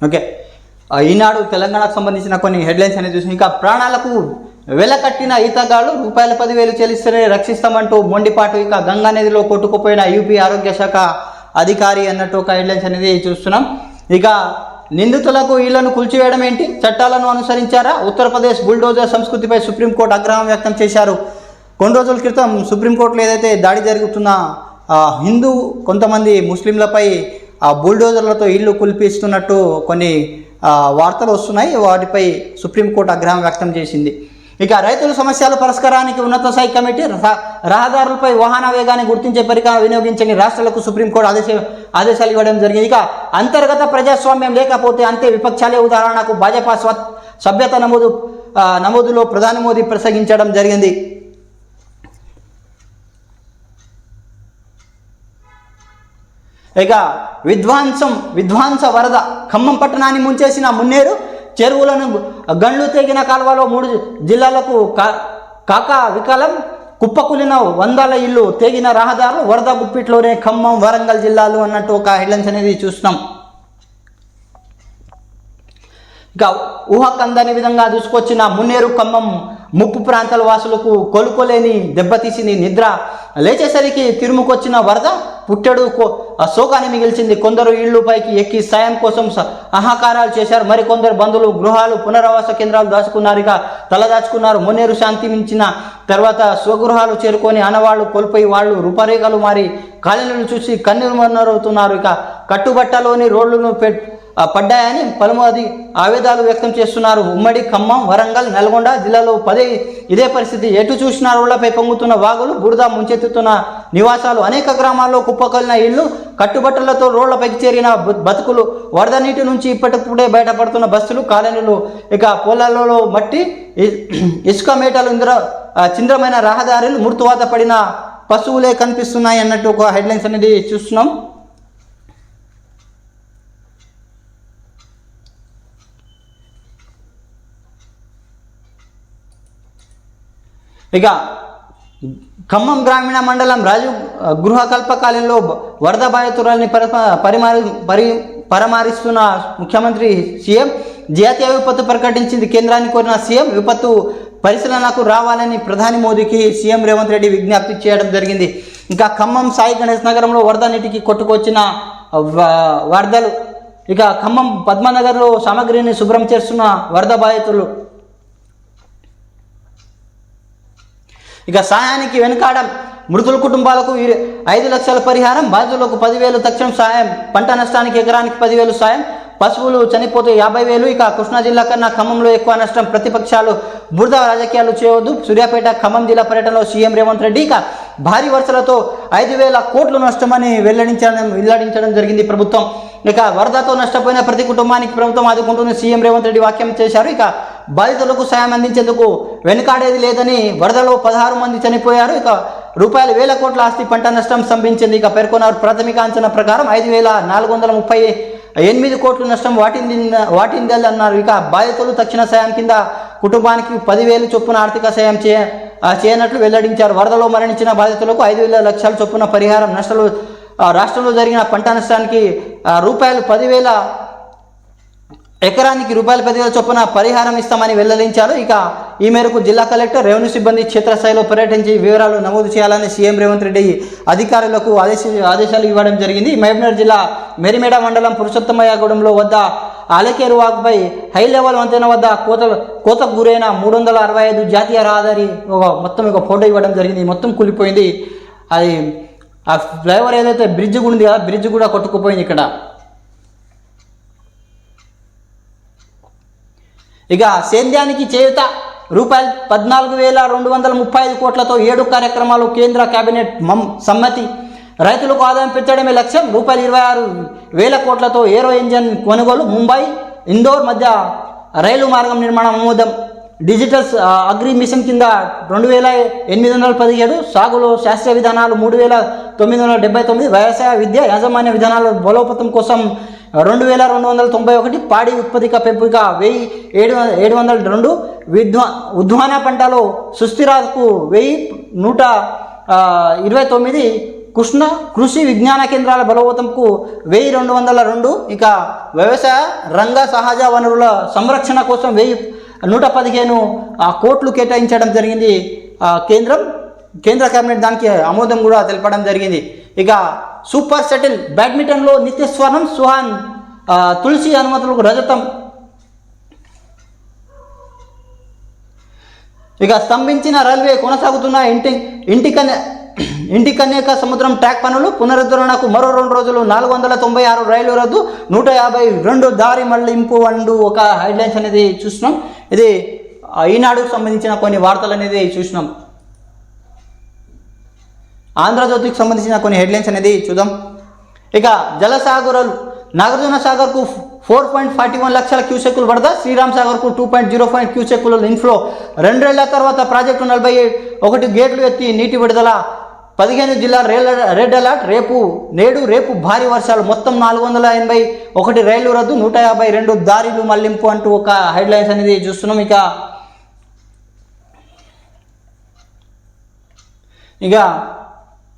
Okay. ఈనాడు తెలంగాణకు సంబంధించిన కొన్ని హెడ్లైన్స్ అనేది చూసి ఇంకా ప్రాణాలకు వెలకట్టిన ఈతగాళ్ళు రూపాయల పదివేలు చెల్లిస్తేనే రక్షిస్తామంటూ మొండిపాటు ఇక గంగా నదిలో కొట్టుకుపోయిన యూపీ ఆరోగ్య శాఖ అధికారి అన్నట్టు ఒక హెడ్లైన్స్ అనేది చూస్తున్నాం. ఇక నిందితులకు ఇళ్ళను కూల్చివేయడం ఏంటి? చట్టాలను అనుసరించారా? ఉత్తరప్రదేశ్ బుల్డోజర్ సంస్కృతిపై సుప్రీంకోర్టు ఆగ్రహం వ్యక్తం చేశారు. కొన్ని రోజుల క్రితం సుప్రీంకోర్టులో ఏదైతే దాడి జరుగుతున్న హిందూ కొంతమంది ముస్లింలపై బుల్డోజర్లతో ఇల్లు కుల్పిస్తున్నట్టు కొన్ని వార్తలు వస్తున్నాయి. వాటిపై సుప్రీంకోర్టు ఆగ్రహం వ్యక్తం చేసింది. ఇక రైతుల సమస్యల పరిష్కారానికి ఉన్నత స్థాయి కమిటీ రహ- రహదారులపై వాహన వేగాన్ని గుర్తించే పరికరం వినియోగించని రాష్ట్రాలకు సుప్రీంకోర్టు ఆదేశ ఆదేశాలు ఇవ్వడం జరిగింది. ఇక అంతర్గత ప్రజాస్వామ్యం లేకపోతే అంతే విపక్షాలే ఉదాహరణకు భాజపా స్వ సభ్యత నమోదు నమోదులో ప్రధాని మోదీ ప్రసంగించడం జరిగింది. ఇక విధ్వంసం విధ్వంస వరద ఖమ్మం పట్టణాన్ని ముంచేసిన మున్నేరు చెరువులను గండ్లు తెగిన కాలువలో మూడు జిల్లాలకు కా- కాక వికలం కుప్పకులిన వందల ఇల్లు తెగిన రహదారులు వరద గుప్పిట్లోనే ఖమ్మం వరంగల్ జిల్లాలు అన్నట్టు ఒక హెడ్లైన్స్ అనేది చూస్తున్నాం. ఇక ఊహకందని విధంగా దూసుకొచ్చిన మున్నేరు ఖమ్మం ముప్పు ప్రాంతాల వాసులకు కోలుకోలేని దెబ్బతీసింది నిద్ర లేచేసరికి తిరుముకొచ్చిన వరద పుట్టెడు కో- ఆ శోకాన్ని మిగిల్చింది. కొందరు ఇళ్ళు పైకి ఎక్కి సాయం కోసం స- ఆహాకారాలు చేశారు. మరికొందరు బంధువులు గృహాలు పునరావాస కేంద్రాలు దాచుకున్నారు ఇక తలదాచుకున్నారు. మున్నేరు శాంతి మించిన తర్వాత స్వగృహాలు చేరుకొని ఆనవాళ్ళు కోల్పోయి వాళ్ళు రూపరేఖలు మారి కాలనీలు చూసి కన్నీరు మన్నరవుతున్నారు ఇక కట్టుబట్టలోని రోడ్లను పెట్ పడ్డాయని పలుమాది ఆవేదాలు వ్యక్తం చేస్తున్నారు. ఉమ్మడి ఖమ్మం వరంగల్ నల్గొండ జిల్లాలో పదే ఇదే పరిస్థితి. ఎటు చూసినా రోడ్లపై పొంగుతున్న వాగులు బురద ముంచెత్తుతున్న నివాసాలు అనేక గ్రామాల్లో కుప్పకొలిన ఇళ్ళు కట్టుబట్టలతో రోడ్లపైకి చేరిన బతుకులు వరద నీటి నుంచి ఇప్పటిప్పుడే బయటపడుతున్న బస్సులు కాలనీలు ఇక పొలాలలో మట్టి ఇసుక మేటలు ఇంద్ర చింద్రమైన రహదారులు మృతువాత పడిన పశువులే కనిపిస్తున్నాయి అన్నట్టు ఒక హెడ్లైన్స్ అనేది చూస్తున్నాం. ఇక ఖమ్మం గ్రామీణ మండలం రాజు గృహ కల్పకాలంలో వరద బాధితురాలని పరిమారి పరి పరమారిస్తున్న ముఖ్యమంత్రి సీఎం జాతీయ విపత్తు ప్రకటించింది. కేంద్రాన్ని కోరిన సీఎం విపత్తు పరిశీలనకు రావాలని ప్రధాని మోదీకి సీఎం రేవంత్ రెడ్డి విజ్ఞప్తి చేయడం జరిగింది. ఇంకా ఖమ్మం సాయి గణేష్ నగరంలో వరద నీటికి కొట్టుకొచ్చిన వరదలు. ఇక ఖమ్మం పద్మనగర్లో సామగ్రిని శుభ్రం చేస్తున్న వరద బాధితులు ఇక సాయానికి వెనుకాడం. మృతుల కుటుంబాలకు ఐదు లక్షల పరిహారం బాధితులకు పదివేలు తక్షణం సాయం పంట నష్టానికి ఎకరానికి పదివేలు సాయం పశువులు చనిపోతే యాభై వేలు. ఇక కృష్ణా జిల్లా కన్నా ఖమ్మంలో ఎక్కువ నష్టం ప్రతిపక్షాలు బురద రాజకీయాలు చేయవద్దు సూర్యాపేట ఖమ్మం జిల్లా పర్యటనలో సీఎం రేవంత్ రెడ్డి. ఇక భారీ వర్షాలతో ఐదు వేల కోట్లు నష్టమని వెల్లడించడం వెల్లడించడం జరిగింది ప్రభుత్వం. ఇక వరదతో నష్టపోయిన ప్రతి కుటుంబానికి ప్రభుత్వం ఆదుకుంటుంది సీఎం రేవంత్ రెడ్డి వాక్యం చేశారు. ఇక బాధితులకు సాయం అందించేందుకు వెనుకాడేది లేదని వరదలో పదహారు మంది చనిపోయారు. ఇక రూపాయల వేల కోట్ల ఆస్తి పంట నష్టం సంభించింది ఇక పేర్కొన్నారు ప్రాథమిక అంచనా ప్రకారం ఐదు వేల నాలుగు వందల ముప్పై ఎనిమిది కోట్ల నష్టం వాటింది వాటిందని అన్నారు. ఇక బాధితులు తక్షణ సాయం కింద కుటుంబానికి పదివేలు చొప్పున ఆర్థిక సాయం చే చేయనట్లు వెల్లడించారు. వరదలో మరణించిన బాధితులకు ఐదు వేల లక్షల చొప్పున పరిహారం. నష్టాలు రాష్ట్రంలో జరిగిన పంట నష్టానికి రూపాయలు పదివేల ఎకరానికి రూపాయల పదివేల చొప్పున పరిహారం ఇస్తామని వెల్లడించారు. ఇక ఈ మేరకు జిల్లా కలెక్టర్ రెవెన్యూ సిబ్బంది క్షేత్రస్థాయిలో పర్యటించి వివరాలు నమోదు చేయాలని సీఎం రేవంత్ రెడ్డి అధికారులకు ఆదేశ ఆదేశాలు ఇవ్వడం జరిగింది. మహబూబ్నగర్ జిల్లా మెరిమేడ మండలం పురుషోత్తమయ్యగూడెంలో వద్ద అలకేరు వాక్పై హై లెవెల్ వంతెన వద్ద కోత కోతకు గురైన మూడు వందల అరవై ఐదు జాతీయ రహదారి ఒక మొత్తం ఒక ఫోటో ఇవ్వడం జరిగింది. మొత్తం కూలిపోయింది. అది ఆ ఫ్లైఓవర్ ఏదైతే బ్రిడ్జ్ ఉంది కదా బ్రిడ్జ్ కూడా కొట్టుకుపోయింది ఇక్కడ. ఇక సేద్యానికి చేయుత రూపాయలు పద్నాలుగు వేల రెండు వందల ముప్పై ఐదు కోట్లతో ఏడు కార్యక్రమాలు కేంద్ర కేబినెట్ మం సమ్మతి. రైతులకు ఆదాయం పెంచడమే లక్ష్యం. రూపాయలు ఇరవై ఆరు వేల కోట్లతో ఏరో ఇంజన్ కొనుగోలు. ముంబై ఇందోర్ మధ్య రైలు మార్గం నిర్మాణం ఆమోదం. డిజిటల్ అగ్రి మిషన్ కింద రెండు వేల ఎనిమిది వందల పదిహేడు సాగులో శాస్త్రీయ విధానాలు మూడు వేల తొమ్మిది వందల డెబ్బై తొమ్మిది వ్యవసాయ విద్య యాజమాన్య విధానాల బలోపతం కోసం రెండు వేల రెండు వందల తొంభై ఒకటి పాడి ఉత్పత్తిక పెంపుగా వెయ్యి ఏడు ఏడు వందల రెండు విద్వా ఉద్వాన పంటలో సుస్థిరాకు వెయ్యి నూట ఇరవై తొమ్మిది కృష్ణ కృషి విజ్ఞాన కేంద్రాల బలవంతంకు వెయ్యి రెండు వందల రెండు ఇక వ్యవసాయ రంగ సహజ వనరుల సంరక్షణ కోసం వెయ్యి నూట పదిహేను కోట్లు కేటాయించడం జరిగింది. కేంద్రం కేంద్ర కేబినెట్ దానికి ఆమోదం కూడా తెలపడం జరిగింది. ఇక సూపర్ సెటిల్ బ్యాడ్మింటన్లో నిత్య స్వర్ణం సుహాన్ తులసి అనుమతులకు రజతం ఇక స్తంభించిన రైల్వే కొనసాగుతున్న ఇంటి ఇంటికనే ఇంటికన్నేక ఇంటి సముద్రం ట్రాక్ పనులు పునరుద్ధరణకు మరో రెండు రోజులు నాలుగు వందల తొంభై ఆరు రైలు రద్దు నూట యాభై రెండు దారి మళ్ళింపు అండు ఒక హెడ్లైన్స్ అనేది చూసినాం. ఇది ఈనాడుకు సంబంధించిన కొన్ని వార్తలు అనేది చూసినాం. ఆంధ్రజ్యోతికి సంబంధించిన కొన్ని హెడ్లైన్స్ అనేది చూద్దాం. ఇక జలసాగరాలు నాగార్జున సాగర్కు ఫోర్ పాయింట్ ఫార్టీ వన్ లక్షల క్యూసెక్కులు వరద శ్రీరామ్ సాగర్కు టూ పాయింట్ జీరో పాయింట్ క్యూసెక్కులు ఇన్ఫ్లో. రెండేళ్ళ తర్వాత ప్రాజెక్టు నలభై ఒకటి గేట్లు ఎత్తి నీటి విడుదల పదిహేను జిల్లా రేల రెడ్ అలర్ట్. రేపు నేడు రేపు భారీ వర్షాలు మొత్తం నాలుగు వందల ఎనభై ఒకటి రైళ్ళు రద్దు నూట యాభై రెండు దారిలు మళ్ళింపు అంటూ ఒక హెడ్లైన్స్ అనేది చూస్తున్నాం ఇక. ఇక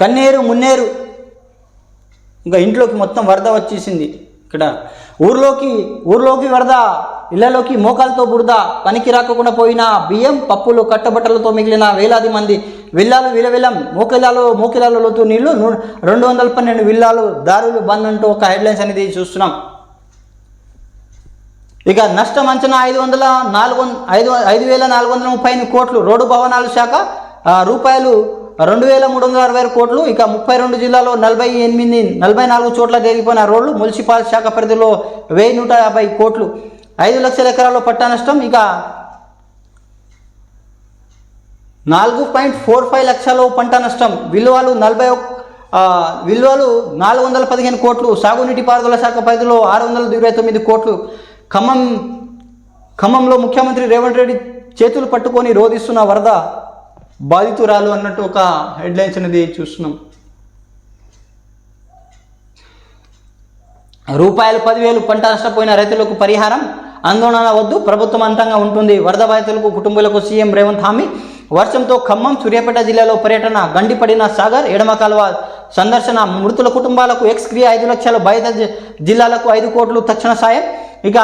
కన్నేరు మున్నేరు. ఇంకా ఇంట్లోకి మొత్తం వరద వచ్చేసింది ఇక్కడ. ఊర్లోకి ఊర్లోకి వరద ఇళ్ళలోకి మోకాలతో బురద పనికి రాకుండా పోయిన బియ్యం పప్పులు కట్టబట్టలతో మిగిలిన వేలాది మంది విల్లాలు విలవిలం మోకిలాలు మోకిలాలు లోతు నీళ్ళు రెండు వందల పన్నెండు విల్లాలు దారులు బంద్ అంటూ ఒక హెడ్లైన్స్ అనేది చూస్తున్నాం. ఇక నష్టం అంచనా ఐదు వందల నాలుగు ఐదు ఐదు వేల నాలుగు వందల ముప్పై ఎనిమిది కోట్లు. రోడ్డు భవనాల శాఖ రూపాయలు రెండు వేల మూడు వందల అరవై ఆరు కోట్లు. ఇక ముప్పై రెండు జిల్లాలో నలభై ఎనిమిది నలభై నాలుగు చోట్ల జరిగిపోయిన రోడ్లు మున్సిపాల్ శాఖ పరిధిలో వెయ్యి నూట యాభై కోట్లు. ఐదు లక్షల ఎకరాల్లో పట్టా నష్టం. ఇక నాలుగు పాయింట్ ఫోర్ ఫైవ్ లక్షలు పంట నష్టం. విలువలు నలభై ఒక్- విలువలు నాలుగు వందల పదిహేను కోట్లు. సాగునీటి పారుదల శాఖ పరిధిలో ఆరు వందల ఇరవై తొమ్మిది కోట్లు. ఖమ్మం ఖమ్మంలో ముఖ్యమంత్రి రేవంత్ రెడ్డి చేతులు పట్టుకొని రోధిస్తున్న వరద బాధితురాలు అన్నట్టు ఒక హెడ్లైన్స్ అనేది చూస్తున్నాం. రూపాయలు పదివేలు పంట నష్టపోయిన రైతులకు పరిహారం ఆందోళన వద్దు ప్రభుత్వం అంతంగా ఉంటుంది. వరద బాధితులకు కుటుంబాలకు సీఎం రేవంత్ హామీ. వర్షంతో ఖమ్మం సూర్యాపేట జిల్లాలో పర్యటన గండిపడిన సాగర్ ఎడమ కాలువ సందర్శన మృతుల కుటుంబాలకు ఎక్స్ క్రియ ఐదు లక్షలు బయట జిల్లాలకు ఐదు కోట్లు తక్షణ సాయం. ఇక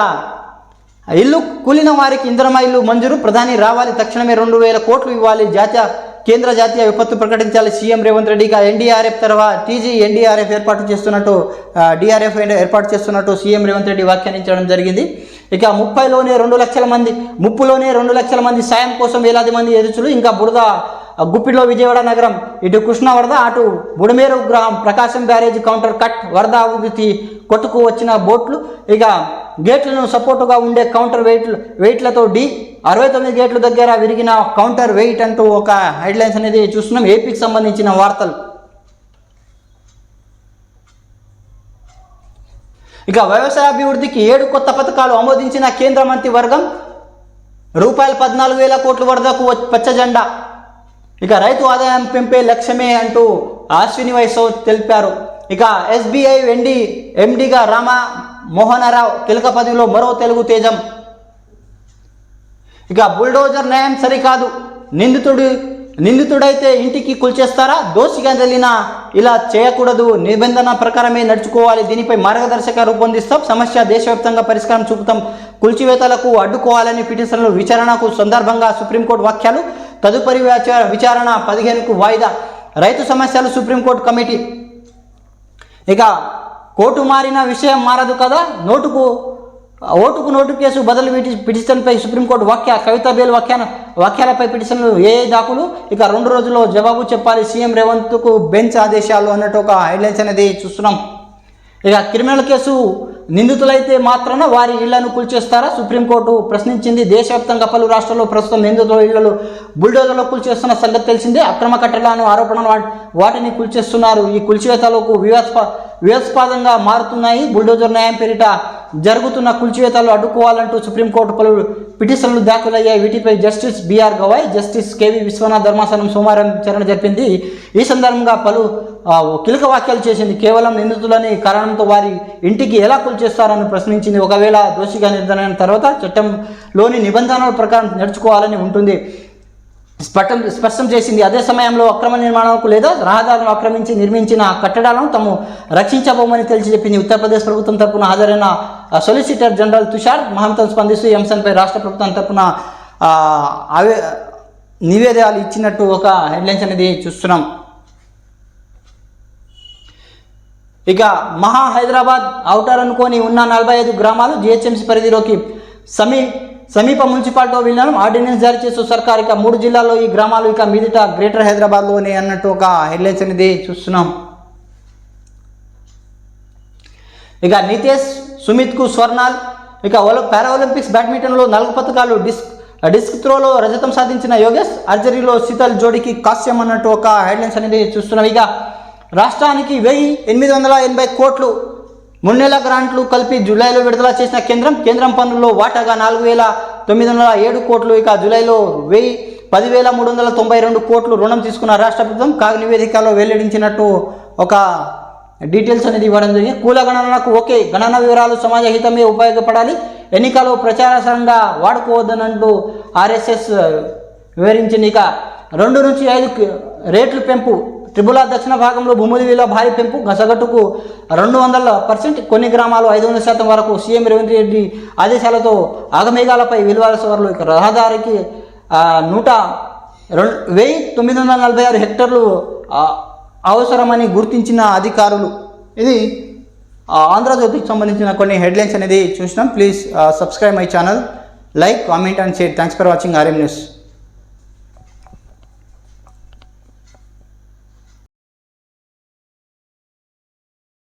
ఇల్లు కూలిన వారికి ఇంధనమా ఇల్లు మంజూరు. ప్రధాని రావాలి. తక్షణమే రెండు వేల కోట్లు ఇవ్వాలి. జాతీయ కేంద్ర జాతీయ విపత్తు ప్రకటించాలి. సీఎం రేవంత్ రెడ్డి ఇక ఎన్డీఆర్ఎఫ్ తర్వాత టీజీ ఎన్డీఆర్ఎఫ్ ఏర్పాటు చేస్తున్నట్టు డిఆర్ఎఫ్ ఏర్పాటు చేస్తున్నట్టు సీఎం రేవంత్ రెడ్డి వ్యాఖ్యానించడం జరిగింది. ఇక ముప్పైలోనే రెండు లక్షల మంది ముప్పులోనే రెండు లక్షల మంది సాయం కోసం వేలాది మంది ఎదుచులు ఇంకా బురద గుప్పిలో విజయవాడ నగరం ఇటు కృష్ణ వరద అటు బుడమేరు గ్రహం ప్రకాశం బ్యారేజ్ కౌంటర్ కట్ వరద అభివృద్ధి కొట్టుకు వచ్చిన బోట్లు. ఇక గేట్లను సపోర్టుగా ఉండే కౌంటర్ వెయిట్ వెయిట్లతో డి అరవై తొమ్మిది గేట్ల దగ్గర విరిగిన కౌంటర్ వెయిట్ అంటూ ఒక హెడ్లైన్స్ అనేది చూస్తున్నాం. ఏపీకి సంబంధించిన వార్తలు. ఇక వ్యవసాయ అభివృద్ధికి ఏడు కొత్త పథకాలు ఆమోదించిన కేంద్ర మంత్రి వర్గం రూపాయలు పద్నాలుగు వేల కోట్ల వరదకు వ- పచ్చ జెండా. ఇక రైతు ఆదాయం పెంపే లక్ష్యమే అంటూ అశ్విని వైష్ణవ్ తెలిపారు. ఇక ఎస్బీఐ ఎండి ఎండిగా రామా మోహనరావు కీలక పదవిలో మరో తెలుగు తేజం. ఇక బుల్డోజర్ న్యాయం సరికాదు. నిందితుడు నిందితుడైతే ఇంటికి కూల్చేస్తారా? దోషిగా తెలిన ఇలా చేయకూడదు. నిబంధన ప్రకారమే నడుచుకోవాలి. దీనిపై మార్గదర్శక రూపొందిస్తాం. సమస్య దేశవ్యాప్తంగా పరిష్కారం చూపుతాం. కూల్చివేతలకు అడ్డుకోవాలని పిటిషన్లు విచారణకు సందర్భంగా సుప్రీంకోర్టు వ్యాఖ్యలు తదుపరి విచారణ పదిహేనుకు వాయిదా. రైతు సమస్యలు సుప్రీంకోర్టు కమిటీ. ఇక కోర్టు మారిన విషయం మారదు కదా? నోటుకు ఓటుకు నోటు కేసు బదులు పిటి- పిటిషన్పై సుప్రీంకోర్టు వాక్య కవిత బేల్ వ్యాఖ్యాన వాక్యాలపై పిటిషన్లు ఏ దాఖలు? ఇక రెండు రోజుల్లో జవాబు చెప్పాలి సీఎం రేవంత్కు బెంచ్ ఆదేశాలు అన్నట్టు ఒక హైలైన్స్ అనేది చూస్తున్నాం. ఇక క్రిమినల్ కేసు నిందితులైతే మాత్రాన వారి ఇళ్ళను కూల్చేస్తారా? సుప్రీంకోర్టు ప్రశ్నించింది. దేశవ్యాప్తంగా పలు రాష్ట్రాల్లో ప్రస్తుతం నిందితుల ఇళ్ళలో బుల్డోజర్లో కూల్చేస్తున్న సంగతి తెలిసిందే. అక్రమ కట్టడాలను ఆరోపణలు వాటిని కూల్చేస్తున్నారు. ఈ కూల్చివేతలకు వివాస్ప వివాస్పదంగా మారుతున్నాయి. బుల్డోజర్ న్యాయం పేరిట జరుగుతున్న కూల్చివేతలు అడ్డుకోవాలంటూ సుప్రీంకోర్టు పలు పిటిషన్లు దాఖలయ్యాయి. వీటిపై justice BR Gavai justice KV Viswanath ధర్మాసనం సోమవారం విచారణ జరిపింది. ఈ సందర్భంగా పలు కీలక వ్యాఖ్యలు చేసింది కేవలం నిందితులని కారణంతో వారి ఇంటికి ఎలా కూల్చేస్తారని ప్రశ్నించింది. ఒకవేళ దోషిగా నిర్ధారణ తర్వాత చట్టంలోని నిబంధనల ప్రకారం నడుచుకోవాలని ఉంటుంది. స్పష్టం స్పష్టం చేసింది. అదే సమయంలో అక్రమ నిర్మాణాలకు లేదా రహదారులను ఆక్రమించి నిర్మించిన కట్టడాలను తాము రక్షించబోమని తెలిసి చెప్పింది. ఉత్తరప్రదేశ్ ప్రభుత్వం తరపున హాజరైన సొలిసిటర్ జనరల్ తుషార్ మహంతం స్పందిస్తూ ఈ అంశంపై రాష్ట్ర ప్రభుత్వం తరపున అవే నివేదాలు ఇచ్చినట్టు ఒక హెడ్లైన్స్ అనేది చూస్తున్నాం. ఇక మహా హైదరాబాద్ అవుటర్ అనుకొని ఉన్న నలభై ఐదు గ్రామాలు జిహెచ్ఎంసీ పరిధిలోకి సమీ సమీప మున్సిపాలిటీ విలీనం ఆర్డినెన్స్ జారీ చేస్తూ సర్కార్ ఇక మూడు జిల్లాల్లో ఈ గ్రామాలు ఇక మీదట గ్రేటర్ హైదరాబాద్లోనే అన్నట్టు ఒక హెడ్లైన్స్ అనేది చూస్తున్నాం. ఇక నితేష్ సుమిత్కు స్వర్ణాల్. ఇక పారాలింపిక్స్ ఒలింపిక్స్ బ్యాడ్మింటన్లో నాలుగు పథకాలు డిస్క్ డిస్క్ త్రోలో రజతం సాధించిన యోగేష్ అర్జరీలో శీతల్ జోడికి కాస్యం అన్నట్టు ఒక హెడ్లైన్స్ అనేది చూస్తున్నాం. ఇక రాష్ట్రానికి వెయ్యి ఎనిమిది వందల ఎనభై కోట్లు మూడు నెలల గ్రాంట్లు కలిపి జూలైలో విడుదల చేసిన కేంద్రం కేంద్రం పన్నుల్లో వాటాగా నాలుగు వేల తొమ్మిది వందల ఏడు కోట్లు. ఇక జూలైలో వెయ్యి పదివేల మూడు వందల తొంభై రెండు కోట్లు రుణం తీసుకున్న రాష్ట్ర ప్రభుత్వం కాగ్ నివేదికలో వెల్లడించినట్టు ఒక డీటెయిల్స్ అనేది ఇవ్వడం జరిగింది. కుల గణనకు ఓకే గణన వివరాలు సమాజ హితమే ఉపయోగపడాలి. ఎన్నికలో ప్రచారసరంగా వాడుకోవద్దనంటూ ఆర్ఎస్ఎస్ వివరించింది. ఇక రెండు నుంచి ఐదు రేట్లు పెంపు త్రిపుల దక్షిణ భాగంలో భూముల విలువ భారీ పెంపు గసగట్టుకు రెండు వందల పర్సెంట్ కొన్ని గ్రామాలు ఐదు వందల శాతం వరకు సీఎం రేవంత్ రెడ్డి ఆదేశాలతో ఆగమేఘాలపై విలువల సవర్లు. ఇక రహదారికి నూట రెండు వెయ్యి తొమ్మిది వందల నలభై ఆరు హెక్టర్లు అవసరమని గుర్తించిన అధికారులు. ఇది ఆంధ్రజ్యోతికి సంబంధించిన కొన్ని హెడ్లైన్స్ అనేది చూసినాం. Please subscribe my channel. Like comment and share. Thanks for watching RM news.